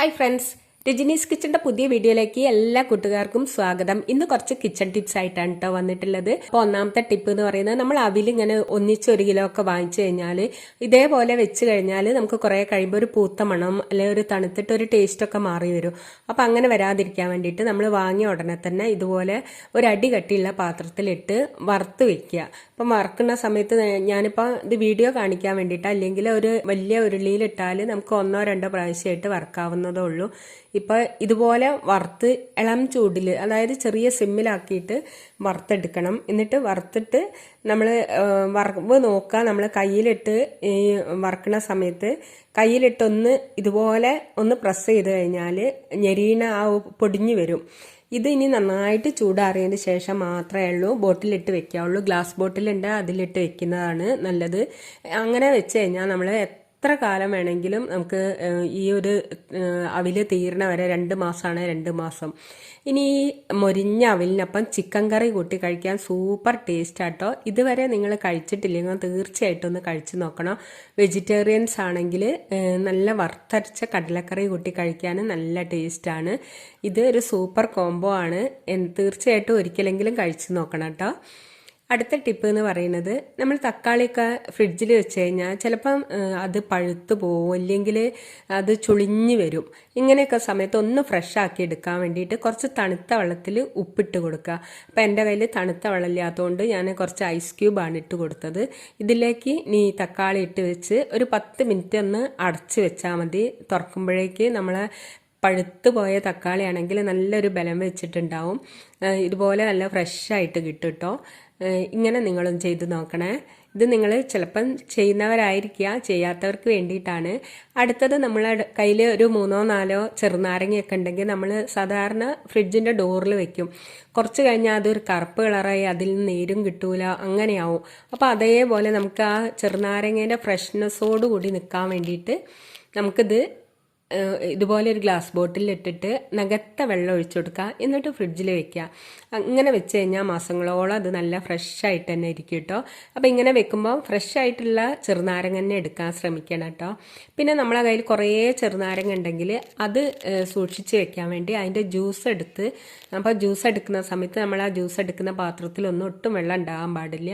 Hi friends രജനീസ് കിച്ചന്റെ പുതിയ വീഡിയോയിലേക്ക് എല്ലാ കൂട്ടുകാർക്കും സ്വാഗതം. ഇന്ന് കുറച്ച് കിച്ചൺ ടിപ്സ് ആയിട്ടാണ് കേട്ടോ വന്നിട്ടുള്ളത്. അപ്പോൾ ഒന്നാമത്തെ ടിപ്പ് എന്ന് പറയുന്നത് നമ്മൾ അവിൽ ഇങ്ങനെ ഒന്നിച്ച് ഒരു കിലോ ഒക്കെ വാങ്ങിച്ചു കഴിഞ്ഞാൽ ഇതേപോലെ വെച്ച് കഴിഞ്ഞാൽ നമുക്ക് കുറേ കഴിയുമ്പോൾ ഒരു പൂത്ത മണം അല്ലെങ്കിൽ ഒരു തണുത്തിട്ട് ഒരു ടേസ്റ്റ് ഒക്കെ മാറി വരും. അപ്പോൾ അങ്ങനെ വരാതിരിക്കാൻ വേണ്ടിയിട്ട് നമ്മൾ വാങ്ങിയ ഉടനെ തന്നെ ഇതുപോലെ ഒരു അടി കട്ടിയുള്ള പാത്രത്തിലിട്ട് വറുത്ത് വെക്കുക. അപ്പം വറക്കുന്ന സമയത്ത് ഞാനിപ്പോൾ ഇത് വീഡിയോ കാണിക്കാൻ വേണ്ടിയിട്ട് അല്ലെങ്കിൽ ഒരു വലിയ ഉരുളിയിലിട്ടാൽ നമുക്ക് ഒന്നോ രണ്ടോ പ്രാവശ്യമായിട്ട് വറക്കാവുന്നതേ ഉള്ളൂ. ഇപ്പോൾ ഇതുപോലെ വറുത്ത് ഇളം ചൂടിൽ അതായത് ചെറിയ സിമ്മിലാക്കിയിട്ട് വറുത്തെടുക്കണം. എന്നിട്ട് വറുത്തിട്ട് നമ്മൾ വറവ് നോക്കുക നമ്മൾ കയ്യിലിട്ട് ഈ വറക്കുന്ന സമയത്ത് കയ്യിലിട്ടൊന്ന് ഇതുപോലെ ഒന്ന് പ്രസ് ചെയ്ത് കഴിഞ്ഞാൽ ഞെരീണ ആ പൊടിഞ്ഞു വരും. ഇത് ഇനി നന്നായിട്ട് ചൂടാറിയതിന് ശേഷം മാത്രമേ ഉള്ളൂ. ബോട്ടിലിട്ട് വെക്കാവുള്ളൂ. ഗ്ലാസ് ബോട്ടിലുണ്ട്. അതിലിട്ട് വെക്കുന്നതാണ് നല്ലത്. അങ്ങനെ വെച്ച് കഴിഞ്ഞാൽ നമ്മൾ എത്ര കാലം വേണമെങ്കിലും നമുക്ക് ഈ ഒരു അവിൽ തീരണ വരെ രണ്ട് മാസമാണ് രണ്ട് മാസം. ഇനി ഈ മൊരിഞ്ഞ അവിലിനൊപ്പം ചിക്കൻ കറി കൂട്ടി കഴിക്കാൻ സൂപ്പർ ടേസ്റ്റ് ആട്ടോ. ഇതുവരെ നിങ്ങൾ കഴിച്ചിട്ടില്ലെങ്കിൽ തീർച്ചയായിട്ടും ഒന്ന് കഴിച്ചു നോക്കണം. വെജിറ്റേറിയൻസ് ആണെങ്കിൽ നല്ല വറുത്തരച്ച കടലക്കറി കൂട്ടി കഴിക്കാൻ നല്ല ടേസ്റ്റാണ് ഇത് ഒരു സൂപ്പർ കോംബോ ആണ്. തീർച്ചയായിട്ടും ഒരിക്കലെങ്കിലും കഴിച്ചു നോക്കണം കേട്ടോ അടുത്ത ടിപ്പ് എന്ന് പറയുന്നത് നമ്മൾ തക്കാളിയൊക്കെ ഫ്രിഡ്ജിൽ വെച്ച് കഴിഞ്ഞാൽ ചിലപ്പം അത് പഴുത്തു പോകും അല്ലെങ്കിൽ അത് ചുളിഞ്ഞു വരും. ഇങ്ങനെയൊക്കെ സമയത്ത് ഒന്ന് ഫ്രഷ് ആക്കി എടുക്കാൻ വേണ്ടിയിട്ട് കുറച്ച് തണുത്ത വെള്ളത്തിൽ ഉപ്പിട്ട് കൊടുക്കുക. അപ്പോൾ എന്റെ കയ്യിൽ തണുത്ത വെള്ളമില്ലാത്തതുകൊണ്ട് ഞാൻ കുറച്ച് ഐസ് ക്യൂബാണ് ഇട്ട് കൊടുത്തത്. ഇതിലേക്ക് നീ തക്കാളി ഇട്ട് വെച്ച് ഒരു പത്ത് മിനിറ്റ് ഒന്ന് അടച്ച് വെച്ചാൽ മതി. തുറക്കുമ്പോഴേക്ക് നമ്മളെ പഴുത്ത് പോയ തക്കാളി ആണെങ്കിൽ നല്ലൊരു ബലം വെച്ചിട്ടുണ്ടാവും. ഇതുപോലെ നല്ല ഫ്രഷ് ആയിട്ട് കിട്ടും കേട്ടോ ഇങ്ങനെ നിങ്ങളും ചെയ്ത് നോക്കണേ. ഇത് നിങ്ങൾ ചിലപ്പം ചെയ്യുന്നവരായിരിക്കുക ചെയ്യാത്തവർക്ക് വേണ്ടിയിട്ടാണ്. അടുത്തത് നമ്മൾ കയ്യിൽ ഒരു മൂന്നോ നാലോ ചെറുനാരങ്ങയൊക്കെ ഉണ്ടെങ്കിൽ നമ്മൾ സാധാരണ ഫ്രിഡ്ജിന്റെ ഡോറിൽ വെക്കും. കുറച്ച് കഴിഞ്ഞാൽ അതൊരു കറുപ്പ് കളറായി അതിൽ നീരും കിട്ടൂല അങ്ങനെയാവും. അപ്പോൾ അതേപോലെ നമുക്ക് ആ ചെറുനാരങ്ങേന്റെ ഫ്രഷ്നെസ്സോട് നിൽക്കാൻ വേണ്ടിയിട്ട് നമുക്കിത് ഇതുപോലെ ഒരു ഗ്ലാസ് ബോട്ടിൽ ഇട്ടിട്ട് നകത്ത വെള്ളം ഒഴിച്ചു കൊടുക്കുക. എന്നിട്ട് ഫ്രിഡ്ജിൽ വെക്കുക. അങ്ങനെ വെച്ച് കഴിഞ്ഞാൽ മാസങ്ങളോളം അത് നല്ല ഫ്രഷ് ആയിട്ട് തന്നെ ഇരിക്കും കേട്ടോ അപ്പോൾ ഇങ്ങനെ വെക്കുമ്പോൾ ഫ്രഷ് ആയിട്ടുള്ള ചെറുനാരങ്ങ തന്നെ എടുക്കാൻ ശ്രമിക്കണം കേട്ടോ പിന്നെ നമ്മളെ കയ്യിൽ കുറേ ചെറുനാരങ്ങ ഉണ്ടെങ്കിൽ അത് സൂക്ഷിച്ച് വെക്കാൻ വേണ്ടി അതിന്റെ ജ്യൂസ് എടുത്ത് അപ്പോൾ ജ്യൂസ് എടുക്കുന്ന സമയത്ത് നമ്മൾ ആ ജ്യൂസ് എടുക്കുന്ന പാത്രത്തിലൊന്നും ഒട്ടും വെള്ളം ഉണ്ടാകാൻ പാടില്ല.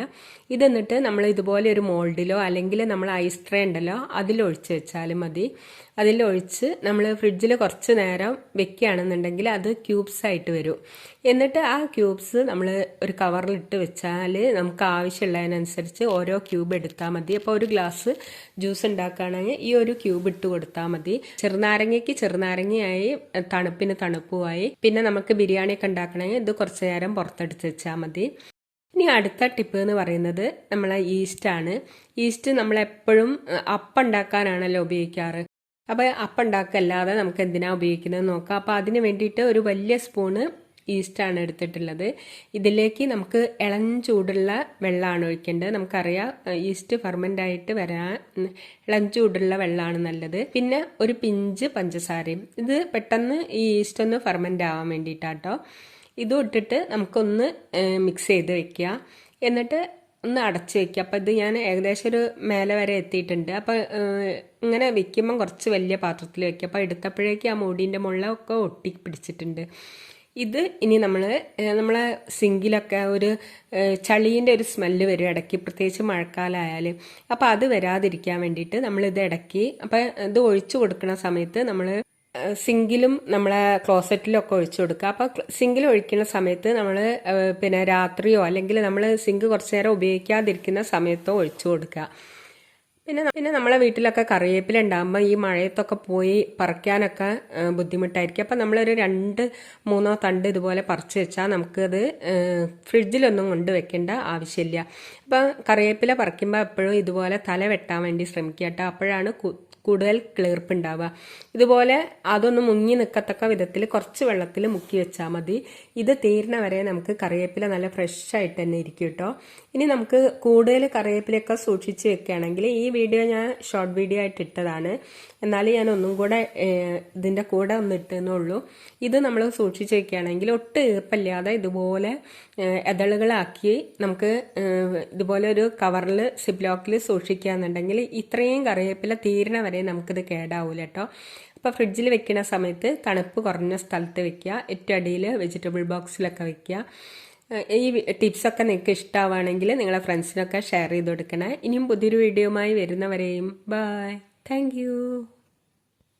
ഇതെന്നിട്ട് നമ്മൾ ഇതുപോലെ ഒരു മോൾഡിലോ അല്ലെങ്കിൽ നമ്മൾ ഐസ് ട്രേ ഉണ്ടല്ലോ അതിലൊഴിച്ച് വെച്ചാലും മതി. അതിലൊഴിച്ച് നമ്മൾ ഫ്രിഡ്ജിൽ കുറച്ച് നേരം വെക്കുകയാണെന്നുണ്ടെങ്കിൽ അത് ക്യൂബ്സ് ആയിട്ട് വരും. എന്നിട്ട് ആ ക്യൂബ്സ് നമ്മൾ ഒരു കവറിലിട്ട് വെച്ചാൽ നമുക്ക് ആവശ്യമുള്ളതിനനുസരിച്ച് ഓരോ ക്യൂബ് എടുത്താൽ മതി. അപ്പോൾ ഒരു ഗ്ലാസ് ജ്യൂസ് ഉണ്ടാക്കുകയാണെങ്കിൽ ഈ ഒരു ക്യൂബ് ഇട്ട് കൊടുത്താൽ മതി. ചെറുനാരങ്ങയ്ക്ക് ചെറുനാരങ്ങയായി തണുപ്പിന് തണുപ്പുമായി. പിന്നെ നമുക്ക് ബിരിയാണിയൊക്കെ ഉണ്ടാക്കണമെങ്കിൽ ഇത് കുറച്ച് നേരം പുറത്തെടുത്ത് വെച്ചാൽ മതി. ഇനി അടുത്ത ടിപ്പ് എന്ന് പറയുന്നത് നമ്മളെ ഈസ്റ്റാണ് ഈസ്റ്റ് നമ്മളെപ്പോഴും അപ്പം ഉണ്ടാക്കാനാണല്ലോ ഉപയോഗിക്കാറ്. അപ്പോൾ അപ്പം ഉണ്ടാക്കല്ലാതെ നമുക്ക് എന്തിനാ ഉപയോഗിക്കുന്നത് നോക്കാം. അപ്പോൾ അതിന് വേണ്ടിയിട്ട് ഒരു വലിയ സ്പൂണ് ഈസ്റ്റാണ് എടുത്തിട്ടുള്ളത്. ഇതിലേക്ക് നമുക്ക് ഇളം ചൂടുള്ള വെള്ളമാണ് ഒഴിക്കേണ്ടത്. നമുക്കറിയാം ഈസ്റ്റ് ഫെർമെന്റ് ആയിട്ട് വരാൻ ഇളം ചൂടുള്ള വെള്ളമാണ് നല്ലത്. പിന്നെ ഒരു പിഞ്ച് പഞ്ചസാരയും. ഇത് പെട്ടെന്ന് ഈ ഈസ്റ്റ് ഒന്ന് ഫെർമെന്റ് ആവാൻ വേണ്ടിയിട്ടാട്ടോ. ഇതും ഇട്ടിട്ട് നമുക്കൊന്ന് മിക്സ് ചെയ്ത് വെക്കുക. എന്നിട്ട് ഒന്ന് അടച്ച് വെക്കുക. അപ്പോൾ ഇത് ഞാൻ ഏകദേശം ഒരു മേലെ വരെ എത്തിയിട്ടുണ്ട്. അപ്പോൾ ഇങ്ങനെ വെക്കുമ്പം കുറച്ച് വലിയ പാത്രത്തിൽ വെക്കുക. അപ്പോൾ എടുത്തപ്പോഴേക്ക് ആ മൂടീന്റെ മുള്ളൊക്കെ ഒട്ടി പിടിച്ചിട്ടുണ്ട് ഇത് ഇനി നമ്മൾ നമ്മളെ സിങ്കിലൊക്കെ ഒരു ചളീന്റെ ഒരു സ്മെല്ല് വരും. ഇടയ്ക്ക് പ്രത്യേകിച്ച് മഴക്കാലമായാൽ അപ്പോൾ അത് വരാതിരിക്കാൻ വേണ്ടിയിട്ട് നമ്മളിത് ഇടയ്ക്ക് അപ്പോൾ ഇത് ഒഴിച്ചു കൊടുക്കുന്ന സമയത്ത് നമ്മൾ സിങ്കിലും നമ്മളെ ക്ലോസറ്റിലൊക്കെ ഒഴിച്ചു കൊടുക്കുക. അപ്പോൾ സിങ്കിൽ ഒഴിക്കുന്ന സമയത്ത് നമ്മൾ പിന്നെ രാത്രിയോ അല്ലെങ്കിൽ നമ്മൾ സിങ്ക് കുറച്ച് നേരം ഉപയോഗിക്കാതിരിക്കുന്ന സമയത്തോ ഒഴിച്ചു കൊടുക്കുക. പിന്നെ പിന്നെ നമ്മളെ വീട്ടിലൊക്കെ കറിവേപ്പില ഉണ്ടാകുമ്പോൾ ഈ മഴയത്തൊക്കെ പോയി പറിക്കാനൊക്കെ ബുദ്ധിമുട്ടായിരിക്കും. അപ്പം നമ്മളൊരു രണ്ട് മൂന്നോ തണ്ട് ഇതുപോലെ പറിച്ചു വെച്ചാൽ നമുക്കത് ഫ്രിഡ്ജിലൊന്നും കൊണ്ട് വെക്കേണ്ട ആവശ്യമില്ല. അപ്പം കറിവേപ്പില പറിക്കുമ്പോൾ എപ്പോഴും ഇതുപോലെ തല വെട്ടാൻ വേണ്ടി ശ്രമിക്കുക കേട്ടോ. അപ്പോഴാണ് കൂടുതൽ ക്ലീർപ്പ് ഉണ്ടാവുക. ഇതുപോലെ അതൊന്ന് മുങ്ങി നിൽക്കത്തക്ക വിധത്തിൽ കുറച്ച് വെള്ളത്തിൽ മുക്കി വെച്ചാൽ മതി. ഇത് തീരുന്ന വരെ നമുക്ക് കറിവേപ്പില നല്ല ഫ്രഷ് ആയിട്ട് തന്നെ ഇരിക്കും കേട്ടോ. ഇനി നമുക്ക് കൂടുതൽ കറിവേപ്പിലയൊക്കെ സൂക്ഷിച്ച് വെക്കുകയാണെങ്കിൽ ഈ വീഡിയോ ഞാൻ ഷോർട്ട് വീഡിയോ ആയിട്ട് ഇട്ടതാണ്. എന്നാലും ഞാൻ ഒന്നും കൂടെ ഇതിന്റെ കൂടെ ഒന്ന് ഇട്ടെന്നുള്ളൂ ഇത് നമ്മൾ സൂക്ഷിച്ച് വെക്കുകയാണെങ്കിൽ ഒട്ടും ഈർപ്പല്ലാതെ ഇതുപോലെ എതളുകളാക്കി നമുക്ക് ഇതുപോലെ ഒരു കവറിൽ സിബ്ലോക്കിൽ സൂക്ഷിക്കുക എന്നുണ്ടെങ്കിൽ ഇത്രയും കറിവേപ്പില തീരണ വരെ നമുക്കിത് കേടാവൂല കേട്ടോ അപ്പോൾ ഫ്രിഡ്ജിൽ വെക്കുന്ന സമയത്ത് തണുപ്പ് കുറഞ്ഞ സ്ഥലത്ത് വെക്കുക. ഏറ്റവും അടിയിൽ വെജിറ്റബിൾ ബോക്സിലൊക്കെ വെക്കുക. ഈ ടിപ്സൊക്കെ നിങ്ങൾക്ക് ഇഷ്ടമാവുകയാണെങ്കിൽ നിങ്ങളെ ഫ്രണ്ട്സിനൊക്കെ ഷെയർ ചെയ്ത് കൊടുക്കണേ. ഇനിയും പുതിയൊരു വീഡിയോയുമായി വരുന്നവരെയും ബായ് താങ്ക്